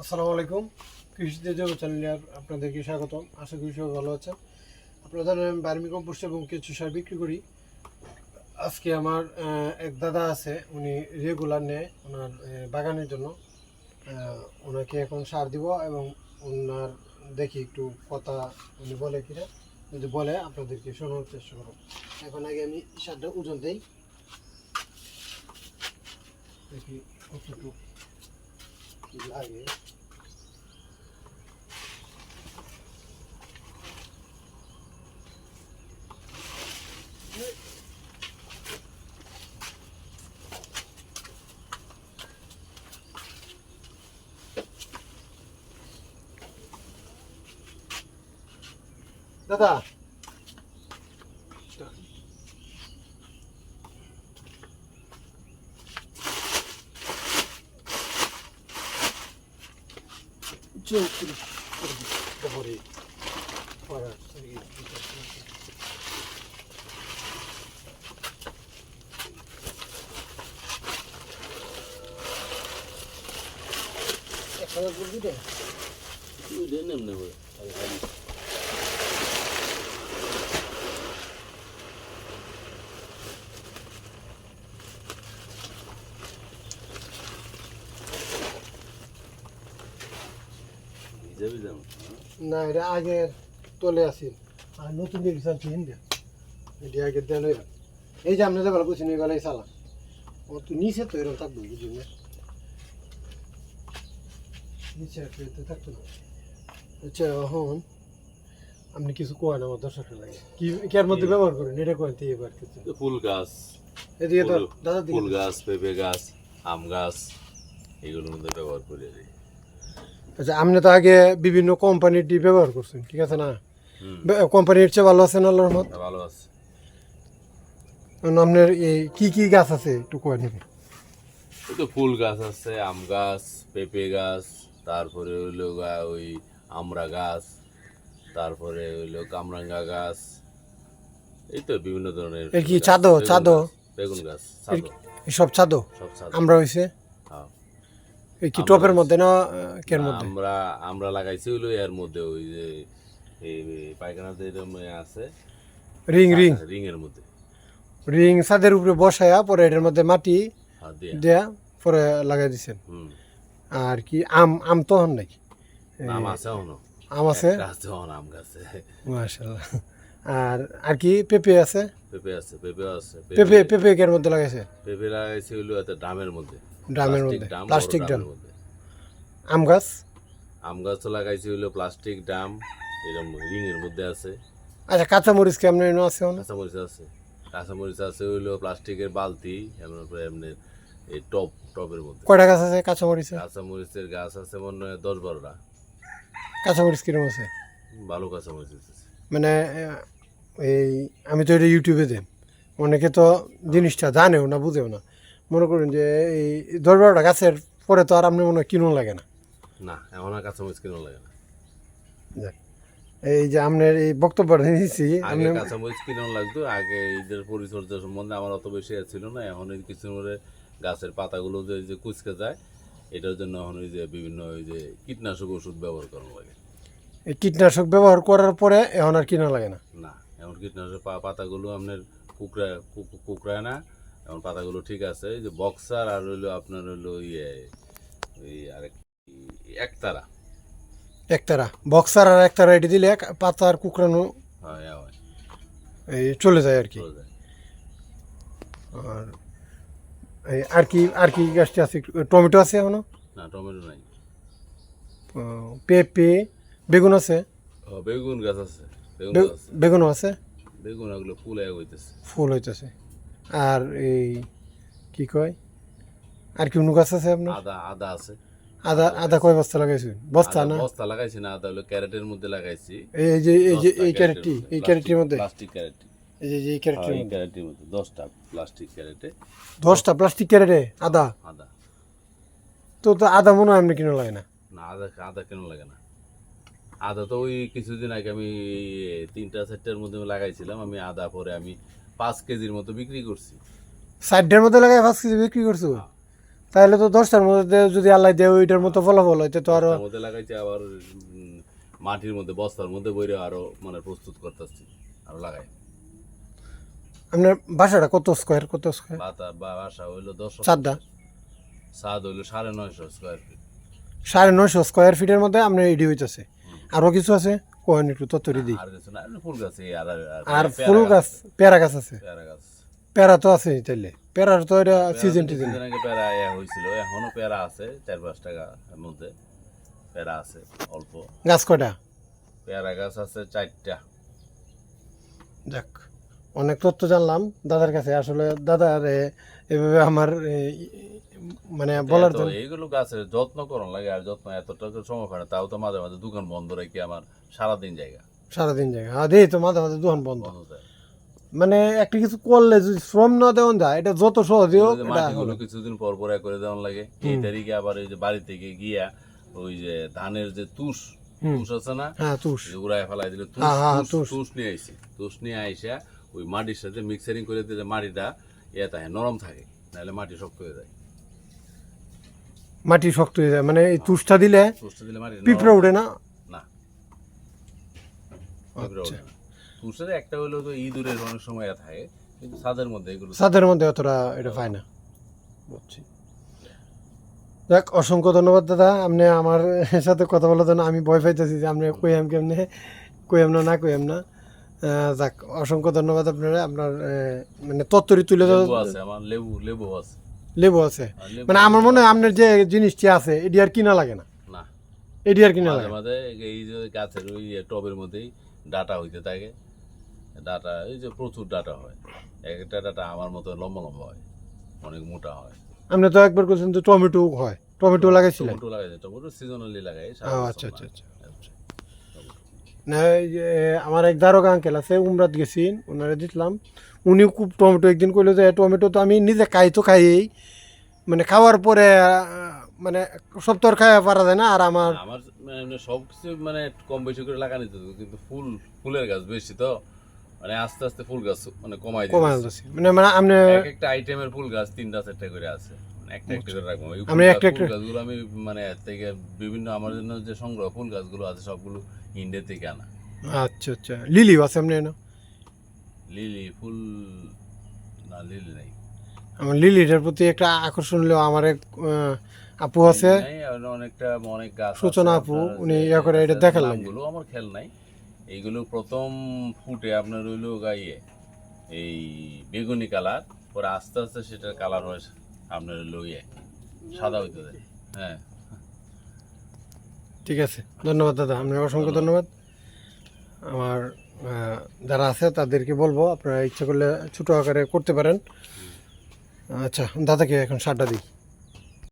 আসসালামু আলাইকুম। কৃষিদের জন্য চ্যানেলে আপনাদেরকে স্বাগতম। আশা করি সবাই ভালো আছেন। আপনারা জানেন আমি বার্মি কম্পোস্ট এবং কেঁচু সার বিক্রি করি। আজকে আমার এক দাদা আছে, উনি রেগুলার নেয় ওনার বাগানের জন্য। ওনাকে এখন সার দিব এবং ওনার দেখি একটু কথা উনি বলে কিনা। যদি বলে, আপনাদেরকে শোনানোর চেষ্টা করব। এখন আগে আমি সারটা ওজন দিই। দেখি কতটুকু কি লাগে দাদা চৌত্রিশ তারপরে পড়ার এক হাজার করে দিবে gordura. Não, não, করে না এটা আগে তলে আসিল আর নতুন দিকে চালছি হিন্দে এটি আগে দেন এই যে আপনি যে বেলা বুঝছেন এই বেলায় চালান ও তো নিচে তো এরকম থাকবে বুঝলি না? নিচে থাকতো না। আচ্ছা এখন আপনি কিছু কোয়েন আমার দর্শকের লাগে। কি কেয়ার মধ্যে ব্যবহার করেন? এটা কোয়েন তো এবার কিছু ফুল গাছ। এদিকে তো দাদা ফুল গাছ পেঁপে গাছ আম গাছ এগুলোর মধ্যে ব্যবহার করি। আচ্ছা আপনি তো আগে বিভিন্ন কোম্পানির ডি ব্যবহার করছেন ঠিক আছে না? কোম্পানির চেয়ে ভালো আছেন আল্লাহর রহমত? ভালো আছে। আপনার এই কি কি গাছ আছে একটু কোয়েন এই তো ফুল গাছ আছে আম গাছ পেঁপে গাছ তারপরে হইল ওই আমড়া গাছ তারপরে হইল কামরাঙ্গা গাছ এই তো বিভিন্ন ধরনের কি গাছ। চাঁদো, বেগুন গাছ, গাছ চাঁদো সব চাঁদো আমরা হয়েছে হ্যাঁ। কি টপের মধ্যে না কের মধ্যে? আমরা আমরা লাগাইছি হইল এর মধ্যে ওই যে এই পায়খানা যে এরকম আছে। রিং রিং রিং এর মধ্যে। রিং ছাদের উপরে বসায়া পরে এটার মধ্যে মাটি দেয়া। পরে লাগাই দিছেন। আর কি আম আম তো হন নাকি? আম আছে এখনও। আম আছে? আছে আম গাছে। মাশাল্লাহ আর আর কি পেঁপে আছে? পেঁপে আছে পেঁপে আছে পেঁপে। পেঁপে কের মধ্যে লাগাইছে? পেঁপে লাগাইছি হইল একটা ড্রামের মধ্যে। ড্রামের মধ্যে। প্লাস্টিক ড্রাম আম গাছ? আম গাছ তো লাগাইছি হইল প্লাস্টিক ড্রাম এরকম রিং এর মধ্যে আছে। আচ্ছা কাঁচা মরিচ কেমন আছে কাঁচামরিচ আছে। কাঁচামরিচ আছে হইল প্লাস্টিকের বালতি এমন এমনি এই টপ টপের মধ্যে। কয়টা গাছ আছে কাঁচা মরিচে কাঁচামরিচের গাছ আছে মনে হয় দশ বারোটা। কাঁচা মরিচ কিরম আছে? ভালো কাঁচামরিচ আছে। মানে এই আমি তো এটা ইউটিউবে দেন অনেকে তো জিনিসটা জানেও না বুঝেও না। মনে করুন যে এই দশ বারোটা গাছের পরে তো আর আপনি মনে হয় কিনুন লাগে না। না এখন আর কাঁচামরিচ কিনা লাগে না। এই যে আপনার এই বক্তব্যটা নিয়েছি আগে কাঁচামরিচ কিনা লাগতো আগে ঈদের পরিচর্যা সম্বন্ধে আমার অত বেশি ছিল না এখন এই কিছু করে গাছের পাতাগুলো যে যে কুচকে যায় এটার জন্য এখন ওই যে বিভিন্ন ওই যে কীটনাশক ওষুধ ব্যবহার করানো লাগে। এই কীটনাশক ব্যবহার করার পরে এখন আর কিনা লাগে না। না এখন কীটনাশক পাতাগুলো আপনার কুকড়া কুকড়ায় না এখন পাতাগুলো ঠিক আছে এই যে বক্সার আর হইল আপনার হইল ইয়ে ওই আরেক একতারা। একতারা বক্সার আর একতারা এটি দিলে এক পাতার কুকরানো হয় এই চলে যায় আর কি। আর এই আর কি আর কি গাছটি আছে টমেটো আছে এখনও? না টমেটো নাই। পেঁপে বেগুন আছে? বেগুন গাছ আছে বেগুন আছে? বেগুন এগুলো ফুল হইতেছে। ফুল হইতেছে। আর এই কি কয়? আর কি অন্য গাছ আছে আপনার? আদা আদা আছে। আদা আদা কয় বস্তা লাগাইছেন? বস্তা না? বস্তা লাগাইছি না আদা হলো ক্যারেটের মধ্যে লাগাইছি। এই যে এই যে এই ক্যারেটটি এই ক্যারেটটির মধ্যে? প্লাস্টিক ক্যারেট এই যে এই হ্যাঁ, ক্যারেটটির এই মধ্যে। ক্যারেটের মধ্যে দশটা প্লাস্টিক ক্যারেটে। দশটা প্লাস্টিক ক্যারেটে আদা? আদা। তো তো আদা মনে হয় এমনি কিনে লাগে না? না আদা আদা কেন লাগে না? আদা তো ওই কিছুদিন আগে আমি তিনটা চারটার মধ্যে লাগাইছিলাম আমি আদা পরে আমি পাঁচ কেজির মতো বিক্রি করছি। সাইডের মধ্যে লাগাই পাঁচ কেজি বিক্রি করছ? তাহলে তো দশটার মধ্যে যদি আল্লাহ দেয় ওইটার মতো ফলাফল হয় তো আরও মধ্যে লাগাইছে আবার মাটির মধ্যে বস্তার মধ্যে বইরে আরও মানে প্রস্তুত করতেছি আরও লাগাই। আপনার বাসাটা কত স্কোয়ার কত স্কোয়ার বাসা হইল দশ চারটা সাদ হইল সাড়ে নয়শো স্কোয়ার ফিট সাড়ে নয়শো স্কোয়ার ফিটের মধ্যে আপনার রেডি হইতেছে। আরও কিছু আছে? কোহেন একটু তত্তরি দিই। আর কিছু না ফুল গাছ আর আর ফুল গাছ পেয়ারা গাছ আছে। পেয়ারা গাছ। পেয়ারা তো আছে তাইলে। পেয়ারার তো এটা সিজন টিজন। আগে পেয়ারা ইয়া হয়েছিল এখনও পেয়ারা আছে চার পাঁচ টাকা এর মধ্যে পেয়ারা আছে অল্প। গাছ কটা পেয়ারা গাছ আছে চারটা। যাক। অনেক তথ্য জানলাম দাদার কাছে। আসলে দাদা এভাবে আমার মানে বলার তো জন্য এইগুলো গাছের যত্ন করন লাগে আর যত্ন এতটা সময় হয় না। তাও তো মাঝে মাঝে দোকান বন্ধ রেখে আমার সারাদিন জায়গা। সারাদিন জায়গা। হ্যাঁ দেই তো মাঝে মাঝে দোকান বন্ধ। মানে একটা কিছু করলে যদি শ্রম না দেওয়া যায় এটা যত সহজে হোক। কিছুদিন পর পর করে দেওয়ান লাগে। এই তারিখে আবার ওই যে বাড়ি থেকে গিয়া ওই যে ধানের যে তুষ তুষ আছে না? হ্যাঁ তুষ। উড়ায় ফেলাই দিলে তুষ হ্যাঁ, হ্যাঁ, তুষ- তুষ। তুষ নিয়ে আইসি। তুষ নিয়ে আইসা ওই মাটির সাথে মিক্সারিং করে দিলে মাটিটা ইয়ে থাকে নরম থাকে নাহলে মাটি শক্ত হয়ে যায়। মাটি শক্ত হয়ে যায় মানে এই তুষটা দিলে তুষটা দিলে মাটি পিঁপড়ে উঠে না? না। তুষের একটা হলো তো ইঁদুরের অনেক সময় থাকে কিন্তু ছাদের মধ্যে এগুলো সাদের মধ্যে অতটা এটা পায় না। বুঝছি। যাক অসংখ্য ধন্যবাদ দাদা। আপনি আমার সাথে কথা বলার জন্য আমি ভয় পাইতেছি যে আপনি কই কইয়াম কেমনে কইয়াম না না কইয়াম না। যাক অসংখ্য ধন্যবাদ আপনারা। আপনার মানে তত্তরি তুলে ধরা- লেবু আছে আমার লেবু লেবু আছে। লেবু আছে? মানে আমার মনে হয় আপনার যে জিনিসটি আছে এটি আর কিনা লাগে না। না। এটি আর কিনা লাগে। মাঝে এই যে গাছের ওই টবের মধ্যেই ডাটা হইতে থাকে। ডাটা এই যে প্রচুর ডাটা হয়। একটা ডাটা আমার মতো লম্বা লম্বা হয় অনেক মোটা হয়। আপনি তো একবার বলছেন যে টমেটো হয়। টমেটো লাগাইছিলেন? টমেটো লাগাই টমেটো সিজনালি লাগাই সারা ও বছর আচ্ছা আচ্ছা আচ্ছা। আমার এক দারোগা আঙ্কেল আছে উমরাত গেছি ওনারা দিতলাম উনি খুব টমেটো একদিন কইলো যে টমেটো তো আমি নিজে খাই তো খাইই মানে খাওয়ার পরে মানে সব তো আর খাওয়া পারা যায় না আর আমার আমার মানে এমনি মানে কম বেশি করে লাগানি তো কিন্তু ফুল ফুলের গাছ বেশি তো। মানে আস্তে আস্তে ফুল গাছ মানে কমাই কমা দিয়েছে যাচ্ছে মানে মানে আপনি একটা আইটেমের ফুল গাছ তিনটা চারটা করে আছে। একটা একটা করে রাখব। আমি একটা একটা- গাছগুলো আমি মানে থেকে বিভিন্ন আমার জন্য যে সংগ্রহ ফুল গাছগুলো আছে সবগুলো ইন্ডিয়া থেকে আনা। আচ্ছা আচ্ছা। লিলি আছে আপনি না লিলি ফুল না লিলি নাই। আমার লিলিটার প্রতি একটা আকর্ষণ হলো আমার এক আপু আছে। অনেকটা অনেক গাছ সূচনা আপু, উনি ইয়া করে এটা লাগে। নামগুলো আমার খেয়াল নাই। এইগুলো প্রথম ফুটে আপনার রইল গাইয়ে এই বেগুনি কালার পরে আস্তে আস্তে সেটার কালার হয় আপনার হইল ইয়ে সাদা হইতে হ্যাঁ। ঠিক আছে ধন্যবাদ দাদা আপনার অসংখ্য ধন্যবাদ। আমার যারা আছে তাদেরকে বলব আপনারা ইচ্ছা করলে ছোটো আকারে করতে পারেন। আচ্ছা দাদাকে এখন সারটা দিই।